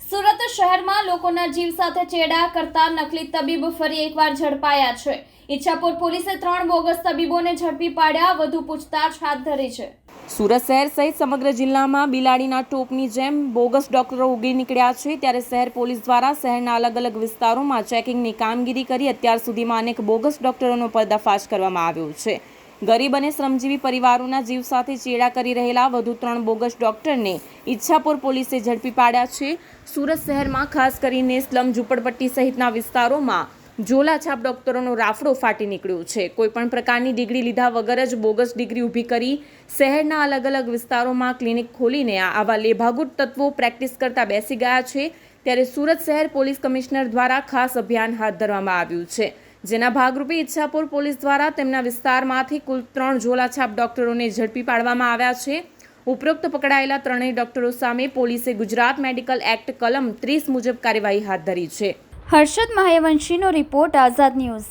સુરત શહેરમાં લોકોના જીવ સાથે ચેડા કરતા નકલી તબીબ ફરી એકવાર ઝડપાયા છે. ઈચ્છાપુર પોલીસે ત્રણ બોગસ તબીબોને ઝડપી પાડ્યા, વધુ પૂછતાછ હાથ ધરી છે. સુરત શહેર સહિત સમગ્ર જિલ્લામાં બિલાડીના ટોપની જેમ બોગસ ડોક્ટરો ઉગી નીકળ્યા છે. ત્યારે શહેર પોલીસ દ્વારા શહેરના અલગ અલગ વિસ્તારોમાં ચેકિંગની કામગીરી કરી અત્યાર સુધીમાં અનેક બોગસ ડોક્ટરોનો પર્દાફાશ કરવામાં આવ્યો છે. ગરીબ અને શ્રમજીવી પરિવારોના જીવ સાથે ચેડા કરી રહેલા વધુ ત્રણ બોગસ ડોક્ટરને ઈચ્છાપુર પોલીસે ઝડપી પાડ્યા છે. સુરત શહેરમાં ખાસ કરીને સ્લમ ઝૂંપડપટ્ટી સહિતના વિસ્તારોમાં ઝોલાછાપ ડોક્ટરોનો રાફડો ફાટી નીકળ્યો છે. કોઈપણ પ્રકારની ડિગ્રી લીધા વગર જ બોગસ ડિગ્રી ઊભી કરી શહેરના અલગ અલગ વિસ્તારોમાં ક્લિનિક ખોલીને આવા લેભાગુટ તત્વો પ્રેક્ટિસ કરતા બેસી ગયા છે. ત્યારે સુરત શહેર પોલીસ કમિશનર દ્વારા ખાસ અભિયાન હાથ ધરવામાં આવ્યું છે. જેના ભાગરૂપે ઈચ્છાપુર પોલીસ દ્વારા તેમના વિસ્તારમાંથી કુલ ત્રણ ઝોલાછાપ ડોક્ટરોને ઝડપી પાડવામાં આવ્યા છે. ઉપરોક્ત પકડાયેલા ત્રણેય ડોક્ટરો સામે પોલીસે ગુજરાત મેડિકલ એક્ટ કલમ ત્રીસ મુજબ કાર્યવાહી હાથ ધરી છે. હર્ષદ મહાયવંશીનો રિપોર્ટ આઝાદ ન્યૂઝ.